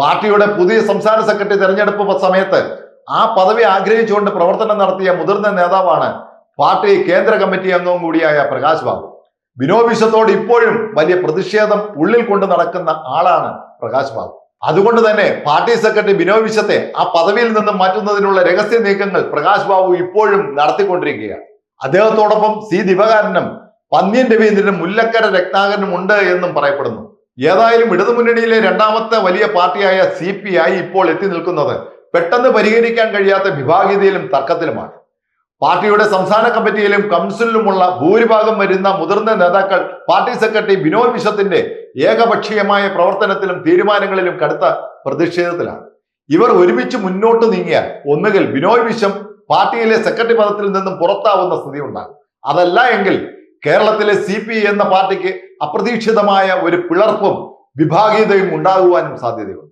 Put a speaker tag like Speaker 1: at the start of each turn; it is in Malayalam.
Speaker 1: പാർട്ടിയുടെ പുതിയ സംസ്ഥാന സെക്രട്ടറി തെരഞ്ഞെടുപ്പ് സമയത്ത് ആ പദവി ആഗ്രഹിച്ചുകൊണ്ട് പ്രവർത്തനം നടത്തിയ മുതിർന്ന നേതാവാണ് പാർട്ടി കേന്ദ്ര കമ്മിറ്റി അംഗവും കൂടിയായ പ്രകാശ് ബാബു. ബിനോയ് വിശ്വത്തോട് ഇപ്പോഴും വലിയ പ്രതിഷേധം ഉള്ളിൽ കൊണ്ട് നടക്കുന്ന ആളാണ് പ്രകാശ് ബാബു. അതുകൊണ്ട് തന്നെ പാർട്ടി സെക്രട്ടറി ബിനോയ് വിശ്വത്തെ ആ പദവിയിൽ നിന്നും മാറ്റുന്നതിനുള്ള രഹസ്യ നീക്കങ്ങൾ പ്രകാശ് ബാബു ഇപ്പോഴും നടത്തിക്കൊണ്ടിരിക്കുകയാണ്. അദ്ദേഹത്തോടൊപ്പം സി. ദിവാകരനും പന്ന്യൻ രവീന്ദ്രനും മുല്ലക്കര രത്നാകരനും ഉണ്ട് എന്നും പറയപ്പെടുന്നു. ഏതായാലും ഇടതു മുന്നണിയിലെ രണ്ടാമത്തെ വലിയ പാർട്ടിയായ സി പി ഐ ഇപ്പോൾ എത്തി നിൽക്കുന്നത് പെട്ടെന്ന് പരിഹരിക്കാൻ കഴിയാത്ത വിഭാഗീയതയിലും തർക്കത്തിലുമാണ്. പാർട്ടിയുടെ സംസ്ഥാന കമ്മിറ്റിയിലും കൗൺസിലിലുമുള്ള ഭൂരിഭാഗം വരുന്ന മുതിർന്ന നേതാക്കൾ പാർട്ടി സെക്രട്ടറി ബിനോയ് വിശ്വത്തിന്റെ ഏകപക്ഷീയമായ പ്രവർത്തനത്തിലും തീരുമാനങ്ങളിലും കടുത്ത പ്രതിഷേധത്തിലാണ്. ഇവർ ഒരുമിച്ച് മുന്നോട്ട് നീങ്ങിയാൽ ഒന്നുകിൽ ബിനോയ് വിശ്വം പാർട്ടിയിലെ സെക്രട്ടറി പദത്തിൽ നിന്നും പുറത്താവുന്ന സ്ഥിതി ഉണ്ടാകും. അതല്ല എങ്കിൽ കേരളത്തിലെ സി പി എന്ന പാർട്ടിക്ക് അപ്രതീക്ഷിതമായ ഒരു പിളർപ്പും വിഭാഗീയതയും ഉണ്ടാകുവാനും സാധ്യതയുണ്ട്.